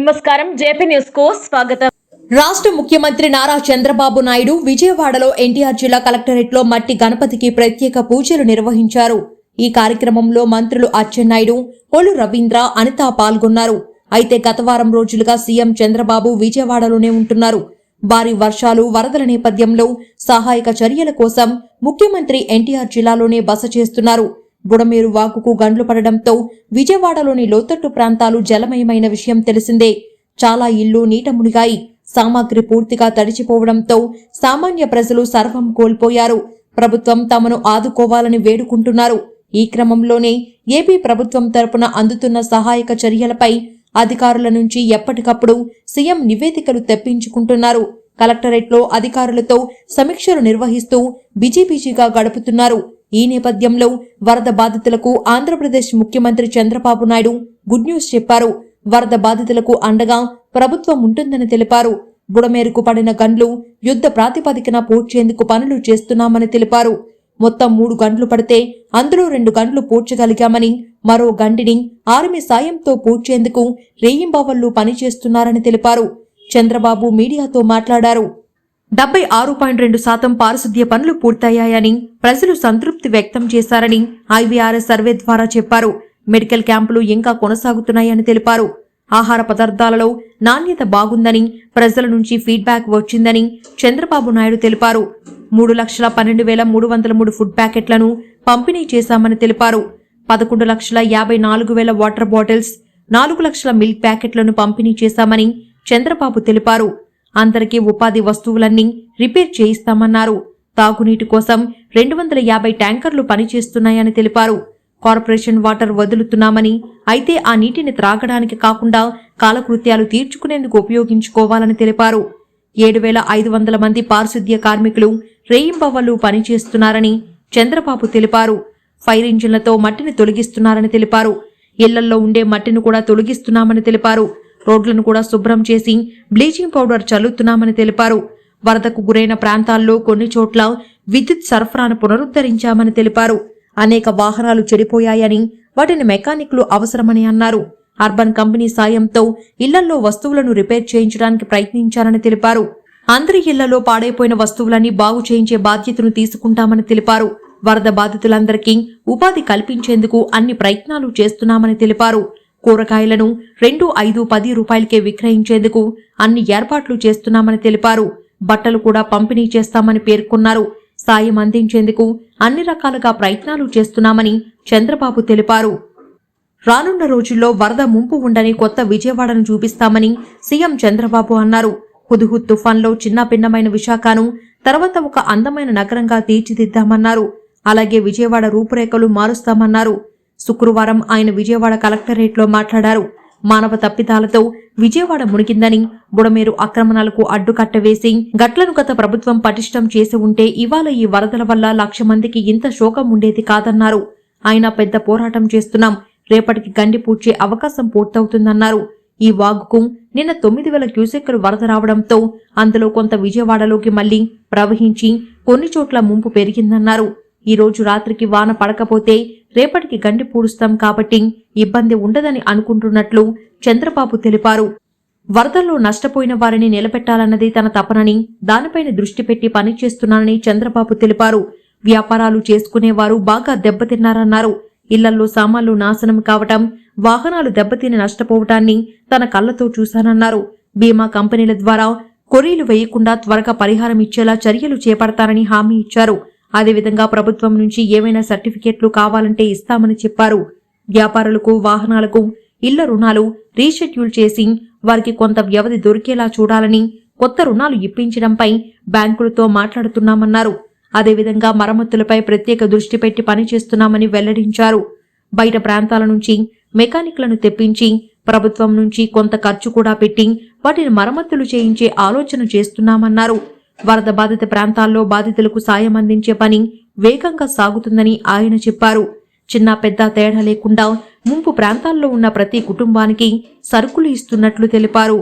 నమస్కారం. జేపీ న్యూస్కు స్వాగతం. రాష్ట్ర ముఖ్యమంత్రి నారా చంద్రబాబు నాయుడు విజయవాడలో ఎన్టీఆర్ జిల్లా కలెక్టరేట్లో మట్టి గణపతికి ప్రత్యేక పూజలు నిర్వహించారు. ఈ కార్యక్రమంలో మంత్రులు అచ్చెన్నాయుడు కొలు రవీంద్ర అనిత పాల్గొన్నారు. అయితే గత వారం రోజులుగా సీఎం చంద్రబాబు విజయవాడలోనే ఉంటున్నారు. భారీ వర్షాలు వరదల నేపథ్యంలో సహాయక చర్యల కోసం ముఖ్యమంత్రి ఎన్టీఆర్ జిల్లాలోనే బస చేస్తున్నారు. బుడమేరు వాగుకు గండ్లు పడడంతో విజయవాడలోని లోతట్టు ప్రాంతాలు జలమయమైన విషయం తెలిసిందే. చాలా ఇళ్ళు నీట మునిగాయి. సామాగ్రి పూర్తిగా తడిచిపోవడంతో సామాన్య ప్రజలు సర్వం కోల్పోయారు. ప్రభుత్వం తమను ఆదుకోవాలని వేడుకుంటున్నారు. ఈ క్రమంలోనే ఏపీ ప్రభుత్వం తరపున అందుతున్న సహాయక చర్యలపై అధికారుల నుంచి ఎప్పటికప్పుడు సీఎం నివేదికలు తెప్పించుకుంటున్నారు. కలెక్టరేట్లో అధికారులతో సమీక్షలు నిర్వహిస్తూ బిజీబీజీగా గడుపుతున్నారు. ఈ నేపథ్యంలో వరద బాధితులకు ఆంధ్రప్రదేశ్ ముఖ్యమంత్రి చంద్రబాబు నాయుడు గుడ్ న్యూస్ చెప్పారు. వరద బాధితులకు అండగా ప్రభుత్వం ఉంటుందని తెలిపారు. బుడమేరుకు పడిన గండ్లు యుద్ధ ప్రాతిపదికన పూడ్చేందుకు పనులు చేస్తున్నామని తెలిపారు. మొత్తం మూడు గంటలు పడితే అందులో రెండు గంటలు పూడ్చగలిగామని మరో గండిని ఆర్మీ సాయంతో పూడ్చేందుకు రేయింబావళ్ళు పనిచేస్తున్నారని తెలిపారు. చంద్రబాబు మీడియాతో మాట్లాడారు. డెబ్బై ఆరు పాయింట్ రెండు శాతం పారిశుద్ధ్య పనులు పూర్తయ్యాయని ప్రజలు సంతృప్తి వ్యక్తం చేశారని ఐవీఆర్ఎస్ సర్వే ద్వారా చెప్పారు. మెడికల్ క్యాంపులు ఇంకా కొనసాగుతున్నాయని తెలిపారు. ఆహార పదార్థాలలో నాణ్యత బాగుందని ప్రజల నుంచి ఫీడ్బ్యాక్ వచ్చిందని చంద్రబాబు నాయుడు తెలిపారు. మూడు లక్షల పన్నెండు వేల మూడు వందల మూడు ఫుడ్ ప్యాకెట్లను పంపిణీ చేశామని తెలిపారు. పదకొండు లక్షల యాభై నాలుగు వేల వాటర్ బాటిల్స్ నాలుగు లక్షల మిల్క్ ప్యాకెట్లను పంపిణీ చేశామని చంద్రబాబు తెలిపారు. అందరికీ ఉపాధి వస్తువులన్నీ రిపేర్ చేయిస్తామన్నారు. తాగునీటి కోసం రెండు వందల యాభై ట్యాంకర్లు పనిచేస్తున్నాయని తెలిపారు. కార్పొరేషన్ వాటర్ వదులుతున్నామని అయితే ఆ నీటిని త్రాగడానికి కాకుండా కాలకృత్యాలు తీర్చుకునేందుకు ఉపయోగించుకోవాలని తెలిపారు. ఏడు వేల ఐదు వందల మంది పారిశుద్ధ్య కార్మికులు రేయింబవళ్ళు పనిచేస్తున్నారని చంద్రబాబు తెలిపారు. ఫైర్ ఇంజిన్లతో మట్టిని తొలగిస్తున్నారని తెలిపారు. ఇళ్ళల్లో ఉండే మట్టిని కూడా తొలగిస్తున్నామని తెలిపారు. రోడ్లను కూడా శుభ్రం చేసి బ్లీచింగ్ పౌడర్ చల్లుతున్నామని తెలిపారు. వరదకు గురైన ప్రాంతాల్లో కొన్ని చోట్ల విద్యుత్ సరఫరాను పునరుద్ధరించామని తెలిపారు. అనేక వాహనాలు చెడిపోయాయని వాటిని మెకానిక్లు అవసరమని అన్నారు. అర్బన్ కంపెనీ సాయంతో ఇళ్ళల్లో వస్తువులను రిపేర్ చేయించడానికి ప్రయత్నించారని తెలిపారు. అందరి ఇళ్ళలో పాడైపోయిన వస్తువులన్నీ బాగు చేయించే బాధ్యతను తీసుకుంటామని తెలిపారు. వరద బాధితులందరికీ ఉపాధి కల్పించేందుకు అన్ని ప్రయత్నాలు చేస్తున్నామని తెలిపారు. కూరగాయలను రెండు ఐదు పది రూపాయలకే విక్రయించేందుకు అన్ని ఏర్పాట్లు చేస్తున్నామని తెలిపారు. బట్టలు కూడా పంపిణీ చేస్తామని పేర్కొన్నారు. సాయం అందించేందుకు అన్ని రకాలుగా ప్రయత్నాలు చేస్తున్నామని చంద్రబాబు తెలిపారు. రానున్న రోజుల్లో వరద ముంపు ఉండని కొత్త విజయవాడను చూపిస్తామని సీఎం చంద్రబాబు అన్నారు. హుదుహుద్ తుఫాన్లో చిన్నభిన్నమైన విశాఖను తర్వాత ఒక అందమైన నగరంగా తీర్చిదిద్దామన్నారు. అలాగే విజయవాడ రూపురేఖలు మారుస్తామన్నారు. శుక్రవారం ఆయన విజయవాడ కలెక్టరేట్లో మాట్లాడారు. మానవ తప్పిదాలతో విజయవాడ మునిగిందని బుడమేరు ఆక్రమణలకు అడ్డుకట్ట వేసి గట్లను గత ప్రభుత్వం పటిష్టం చేసి ఉంటే ఇవాళ ఈ వరదల వల్ల లక్ష మందికి ఇంత శోకం ఉండేది కాదన్నారు. ఆయన పెద్ద పోరాటం చేస్తున్నాం. రేపటికి గండి పూడ్చే అవకాశం పూర్తవుతుందన్నారు. ఈ వాగుకు నిన్న తొమ్మిది వేల క్యూసెక్కులు వరద రావడంతో అందులో కొంత విజయవాడలోకి మళ్ళీ ప్రవహించి కొన్ని చోట్ల ముంపు పెరిగిందన్నారు. ఈ రోజు రాత్రికి వాన పడకపోతే రేపటికి గండి పూడుస్తాం కాబట్టి ఇబ్బంది ఉండదని అనుకుంటున్నట్లు చంద్రబాబు తెలిపారు. వరదల్లో నష్టపోయిన వారిని నిలబెట్టాలన్నది తన తపనని దానిపైన దృష్టి పెట్టి పనిచేస్తున్నానని చంద్రబాబు తెలిపారు. వ్యాపారాలు చేసుకునేవారు బాగా దెబ్బతిన్నారన్నారు. ఇళ్ళల్లో సామాన్లు నాశనం కావటం వాహనాలు దెబ్బతిని నష్టపోవటాన్ని తన కళ్ళతో చూశానన్నారు. బీమా కంపెనీల ద్వారా కొరీలు వేయకుండా త్వరగా పరిహారం ఇచ్చేలా చర్యలు చేపడతారని హామీ ఇచ్చారు. అదేవిధంగా ప్రభుత్వం నుంచి ఏమైనా సర్టిఫికెట్లు కావాలంటే ఇస్తామని చెప్పారు. వ్యాపారులకు వాహనాలకు ఇళ్ళ రుణాలు రీషెడ్యూల్ చేసి వారికి కొంత వ్యవధి దొరికేలా చూడాలని కొత్త రుణాలు ఇప్పించడంపై బ్యాంకులతో మాట్లాడుతున్నామన్నారు. అదేవిధంగా మరమ్మతులపై ప్రత్యేక దృష్టి పెట్టి పనిచేస్తున్నామని వెల్లడించారు. బయట ప్రాంతాల నుంచి మెకానిక్లను తెప్పించి ప్రభుత్వం నుంచి కొంత ఖర్చు కూడా పెట్టి వాటిని మరమ్మతులు చేయించే ఆలోచన చేస్తున్నామన్నారు. వరద బాధిత ప్రాంతాల్లో బాధితులకు సాయం అందించే పని వేగంగా సాగుతుందని ఆయన చెప్పారు. చిన్న పెద్ద తేడా లేకుండా ముంపు ప్రాంతాల్లో ఉన్న ప్రతి కుటుంబానికి సరుకులు ఇస్తున్నట్లు తెలిపారు.